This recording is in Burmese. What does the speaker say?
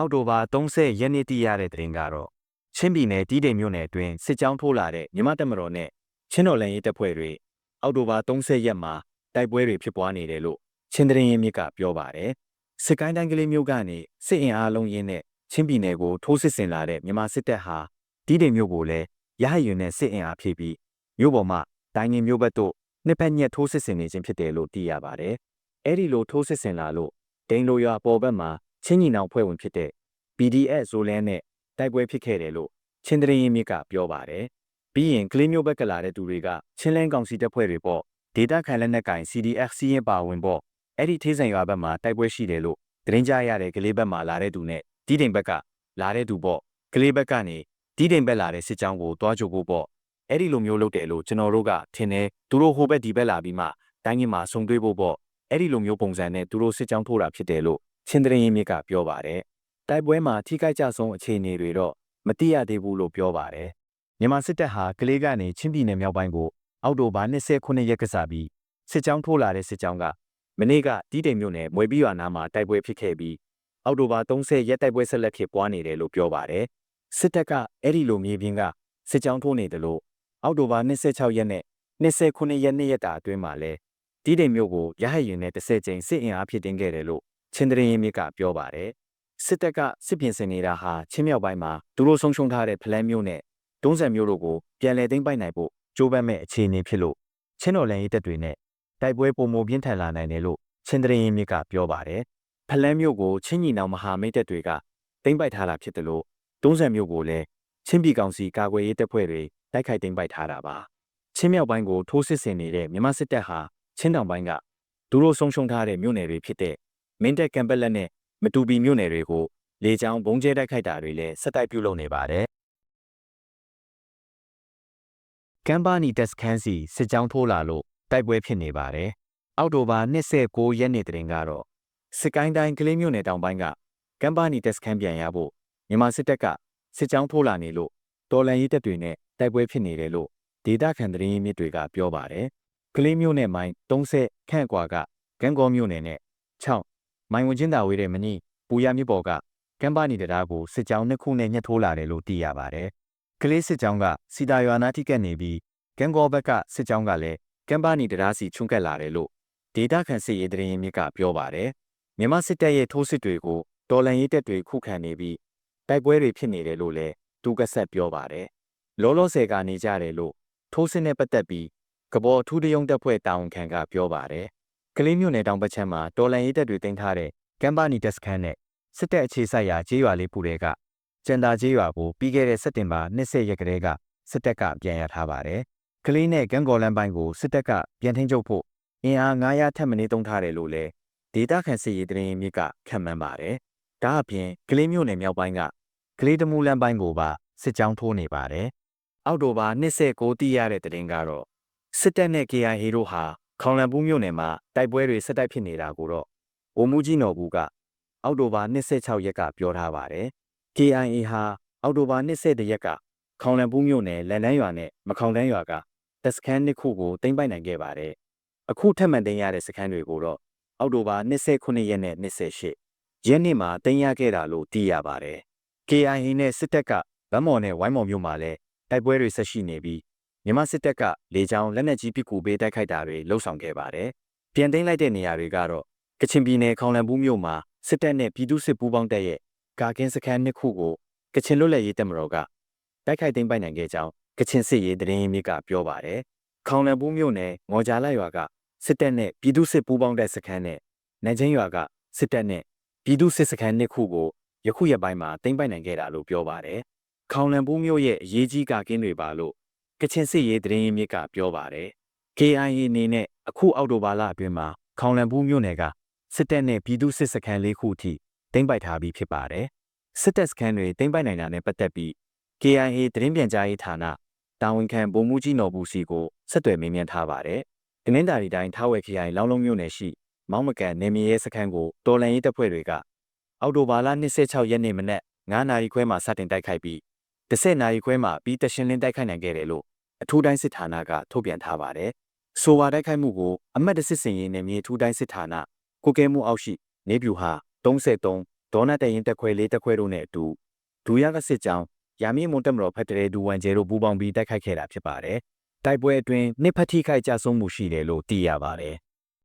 အောက်တိုဘာ30ရက်နေ့တည်ရတဲ့သတင်းကတော့ချင်းပြည်နယ်တီးတိမ်မြို့နယ်အတွင်းစစ်ကြောင်းထိုးလာတဲ့မြမတက်မတော်နဲ့ချင်းတော်လန်ရေးတပ်ဖွဲ့တွေအောက်တိုဘာ30ရက်မှာတိုက်ပွဲတွေဖြစ်ပွားနေတယ်လို့ချင်းတရင်ရင်မြစ်ကပြောပါတယ်စစ်ကိုင်းတိုင်းကလေးမြို့ကနေစစ်အင်အားလုံးရင်းနဲ့ချင်းပြည်နယ်ကိုထိုးစစ်ဆင်လာတဲ့မြန်မာစစ်တပ်ဟာတီးတိမ်မြို့ကိုလည်းရဟယွန်နဲ့စစ်အင်အားဖြည့်ပြီးမြို့ပေါ်မှာတိုင်းငင်မြို့ဘက်သို့နှစ်ဖက်ညက်ထိုးစစ်ဆင်နေခြင်းဖြစ်တယ်လို့သိရပါတယ်အဲ့ဒီလိုထိုးစစ်ဆင်လာလို့ဒိန်လိုရွာပေါ်ဘက်မှာ ချင်းညီနောင်ဖွဲ့ဝင်ဖြစ်တဲ့ PDF ဇိုလန်နဲ့တိုက်ပွဲဖြစ်ခဲ့တယ်လို့ချင်းတရင်ရင်မြစ်ကပြောပါတယ်။ပြီးရင်ကလေးမျိုးဘက်ကလာတဲ့သူတွေကချင်းလန်းကောင်စီတပ်ဖွဲ့တွေပေါ့ဒေတာခံလက်နက်ကင် CDF စီးရင်ပါဝင်ပေါ့အဲ့ဒီထေးဆိုင်ရွာဘက်မှာတိုက်ပွဲရှိတယ်လို့သတင်းကြားရတဲ့ကလေးဘက်မှာလာတဲ့သူနဲ့တီးတိမ်ဘက်ကလာတဲ့သူပေါ့ကလေးဘက်ကနေတီးတိမ်ဘက်လာတဲ့စစ်ကြောင်းကိုတွားကြဖို့ပေါ့အဲ့ဒီလိုမျိုးလုပ်တယ်လို့ကျွန်တော်တို့ကထင်တယ်သူတို့ဟိုဘက်ဒီဘက်လာပြီးမှတိုင်းကြီးမှာဆုံတွေ့ဖို့ပေါ့အဲ့ဒီလိုမျိုးပုံစံနဲ့သူတို့စစ်ကြောင်းထိုးတာဖြစ်တယ်လို့ ချင်းတရင်ရင်မြစ်ကပြောပါတယ်တိုက်ပွဲမှာထိခိုက်ကြဆုံးအခြေအနေတွေတော့မသိရသေးဘူးလို့ပြောပါတယ်မြန်မာစစ်တပ်ဟာကလေးကနေချင်းပြည်နယ်မြောက်ပိုင်းကိုအောက်တိုဘာ29ရက်ကစားပြီးစစ်ကြောင်းထိုးလာတဲ့စစ်ကြောင်းကမနေ့ကတီးတိမ်မြို့နယ်မွေပြီးရွာနားမှာတိုက်ပွဲဖြစ်ခဲ့ပြီးအောက်တိုဘာ30ရက်တိုက်ပွဲဆက်လက်ဖြစ်ပွားနေတယ်လို့ပြောပါတယ်စစ်တပ်ကအဲ့ဒီလိုမြေပြင်ကစစ်ကြောင်းထိုးနေတယ်လို့အောက်တိုဘာ26ရက်နဲ့29ရက်နေ့ရက်တာအတွင်းမှာလဲတီးတိမ်မြို့ကိုရဟတ်ရင်နဲ့30ကြိမ်စစ်အင်အားဖြစ်တင်ခဲ့တယ်လို့ ချင်းတရင်ရင်မြစ်ကပြောပါတယ်စစ်တပ်ကစစ်ပြင်ဆင်နေတာဟာချင်းမြောက်ပိုင်းမှာသူတို့ဆုံးရှုံးထားတဲ့ဖလန်းမျိုးနဲ့တုံးစံမျိုးတို့ကိုပြန်လည်သိမ်းပိုက်နိုင်ဖို့ကြိုးပမ်းမဲ့အခြေအနေဖြစ်လို့ချင်းတော်လန်ရေးတပ်တွေနဲ့တိုက်ပွဲပုံမပြင်းထန်လာနိုင်တယ်လို့ချင်းတရင်ရင်မြစ်ကပြောပါတယ်ဖလန်းမျိုးကိုချင်းညီနောင်မဟာမိတ်တပ်တွေကသိမ်းပိုက်ထားတာဖြစ်တယ်လို့တုံးစံမျိုးကိုလည်းချင်းပြည်ကောင်စီကာကွယ်ရေးတပ်ဖွဲ့တွေတိုက်ခိုက်သိမ်းပိုက်ထားတာပါချင်းမြောက်ပိုင်းကိုထိုးစစ်ဆင်နေတဲ့မြန်မာစစ်တပ်ဟာချင်းတောင်ပိုင်းကသူတို့ဆုံးရှုံးထားတဲ့မြို့နယ်တွေဖြစ်တဲ့ မင်းတပ်ကံပက်လက်နဲ့မတူပီမြို့နယ်တွေကိုလေကြောင်းဘုံကျဲတိုက်ခိုက်တာတွေလည်းဆက်တိုက်ပြုလုပ်နေပါတယ်။ကမ်ဘာနီတက်စခန်းစီစစ်ကြောင်းထိုးလာလို့တိုက်ပွဲဖြစ်နေပါတယ်။အောက်တိုဘာ29ရက်နေ့တရင်ကတော့စစ်ကိုင်းတိုင်းကလေးမြို့နယ်တောင်ပိုင်းကကမ်ဘာနီတက်စခန်းပြန်ရဖို့မြန်မာစစ်တပ်ကစစ်ကြောင်းထိုးလာနေလို့တော်လန်ရေးတပ်တွေနဲ့တိုက်ပွဲဖြစ်နေတယ်လို့ဒေတာခန်သတင်းရင်းမြစ်တွေကပြောပါတယ်။ကလေးမြို့နယ်မိုင်း30ခန့်ကွာကဂန်ကောမြို့နယ်နဲ့6 မိုင်ဝင်ချင်းတာဝေးတဲ့မနီပူရမြစ်ပေါ်ကကမ်ပါနီတရားကိုစစ်ကြောင်းနှစ်ခုနဲ့ညှက်ထိုးလာတယ်လို့သိရပါတယ်။ကလေးစစ်ကြောင်းကစီတာရွာနာထိကက်နေပြီးဂန်ကောဘက်ကစစ်ကြောင်းကလည်းကမ်ပါနီတရားစီချုံကက်လာတယ်လို့ဒေတာခန်စစ်ရေးတရင်မြစ်ကပြောပါတယ်။မြန်မာစစ်တပ်ရဲ့ထိုးစစ်တွေကိုတော်လန်ရေးတပ်တွေခုခံနေပြီးတိုက်ပွဲတွေဖြစ်နေတယ်လို့လည်းသူကဆက်ပြောပါတယ်။လောလောဆယ်ကနေကြတယ်လို့ထိုးစစ်နဲ့ပတ်သက်ပြီးကဘောထူးတယုံတပ်ဖွဲ့တာဝန်ခံကပြောပါတယ်။ ကလေးမျိုးနယ်တောင်ဘက်ခြမ်းမှာတော်လန်ရေးတပ်တွေတင်ထားတဲ့ကမ်ပါနီတက်စခန်းနဲ့စစ်တပ်အခြေစိုက်ရာကျေးရွာလေးပူတွေကကျန်တာကျေးရွာကိုပြီးခဲ့တဲ့စက်တင်ဘာ20ရက်ကလေးကစစ်တပ်ကပြန်ရထားပါတယ်။ကလေးနဲ့ကန်းကော်လန်ပိုင်းကိုစစ်တပ်ကပြန်ထင်းချုပ်ဖို့အင်အား900ထက်မနည်းသုံးထားတယ်လို့လည်းဒေတာခန်စစ်ရေးတရင်မြစ်ကခံမှန်းပါတယ်။ဒါအပြင်ကလေးမျိုးနယ်မြောက်ပိုင်းကကလေးတမူလန်ပိုင်းကိုပါစစ်ကြောင်းထိုးနေပါတယ်။အောက်တိုဘာ29တည်ရတဲ့တရင်ကတော့စစ်တပ်နဲ့ KIA တို့ဟာ ခေါင်လန်ပူးမြို့နယ်မှာတိုက်ပွဲတွေဆက်တိုက်ဖြစ်နေတာကိုတော့ဗိုလ်မှူးကြီးနော်ဘူးကအောက်တိုဘာ26ရက်ကပြောထားပါတယ်။ KIA ဟာအောက်တိုဘာ22ရက်ကခေါင်လန်ပူးမြို့နယ်လန်တန်းရွာနဲ့မခေါင်တန်းရွာကတပ်စခန်းနှစ်ခုကိုသိမ်းပိုက်နိုင်ခဲ့ပါတယ်။အခုထပ်မံသိမ်းရတဲ့စခန်းတွေကိုတော့အောက်တိုဘာ29ရက်နဲ့28ရက်နေ့မှာသိမ်းရခဲ့တာလို့သိရပါတယ်။ KIA နဲ့စစ်တပ်ကဗတ်မော်နဲ့ဝိုင်းမော်မြို့မှာလည်းတိုက်ပွဲတွေဆက်ရှိနေပြီး မြန်မာစစ်တပ်ကလေကြောင်းလက်နက်ကြီးပစ်ကူပေးတိုက်ခိုက်တာတွေလှုပ်ဆောင်ခဲ့ပါတယ်။ပြန်သိမ်းလိုက်တဲ့နေရာတွေကတော့ကချင်ပြည်နယ်ခေါင်လန်ဘူးမြို့မှာစစ်တပ်နဲ့ပြည်သူ့စစ်ပူးပေါင်းတပ်ရဲ့ကာကင်းစခန်းနှစ်ခုကိုကချင်လွတ်လပ်ရေးတပ်မတော်ကတိုက်ခိုက်သိမ်းပိုက်နိုင်ခဲ့ကြောင်းကချင်စစ်ရေးသတင်းရင်းမြစ်ကပြောပါတယ်။ခေါင်လန်ဘူးမြို့နယ်ငေါ်ကြားလက်ရွာကစစ်တပ်နဲ့ပြည်သူ့စစ်ပူးပေါင်းတပ်စခန်းနဲ့နိုင်ချင်းရွာကစစ်တပ်နဲ့ပြည်သူ့စစ်စခန်းနှစ်ခုကိုယခုရက်ပိုင်းမှာသိမ်းပိုက်နိုင်ခဲ့တာလို့ပြောပါတယ်။ခေါင်လန်ဘူးမြို့ရဲ့အရေးကြီးကာကင်းတွေပါလို့ ကချင်စစ်ရေးသတင်းရင်းမြစ်ကပြောပါတယ်။ KIA အနေနဲ့အခုအောက်တိုဘာလအတွင်းမှာခေါင်လန်ဘူးမြို့နယ်ကစစ်တပ်နဲ့ပြည်သူစစ်စခန်းလေးခုအထိသိမ်းပိုက်ထားပြီးဖြစ်ပါတယ်။စစ်တပ်စခန်းတွေသိမ်းပိုက်နိုင်တာနဲ့ပတ်သက်ပြီး KIA သတင်းပြန်ကြားရေးဌာနတာဝန်ခံဗိုလ်မှူးကြီးနော်ဘူးစီကိုဆက်သွယ်မေးမြန်းထားပါတယ်။တနင်္သာရီတိုင်းထားဝယ်ခရိုင်လောင်းလုံးမြို့နယ်ရှိမောင်းမကန်နေမြေရဲစခန်းကိုတော်လန်ရေးတပ်ဖွဲ့တွေကအော်တိုဘာလ26ရက်နေ့မနက်9နာရီခွဲမှာစတင်တိုက်ခိုက်ပြီး10နာရီခွဲမှာပြီးတရှင်လင်းတိုက်ခိုက်နိုင်ခဲ့တယ်လို့ အထူးတိုင်းစစ်ဌာနကထုတ်ပြန်ထားပါတယ်။ဆိုဝါတိုက်ခိုက်မှုကိုအမတ်တစစ်စင်ရေးနယ်မြေထူးတိုင်းစစ်ဌာနကိုကဲမှုအောက်ရှိနေပြူဟာ33ဒေါနတရင်တက်ခွဲလေးတက်ခွဲတို့နဲ့အတူဒူရကစစ်ကြောင်းရာမင်းမွန်တက်မတော်ဖက်တရဲဒူဝန်ကျဲတို့ပူးပေါင်းပြီးတိုက်ခိုက်ခဲ့တာဖြစ်ပါတယ်။တိုက်ပွဲအတွင်းနှစ်ဖက်ထိခိုက်ကြဆုံးမှုရှိတယ်လို့သိရပါတယ်။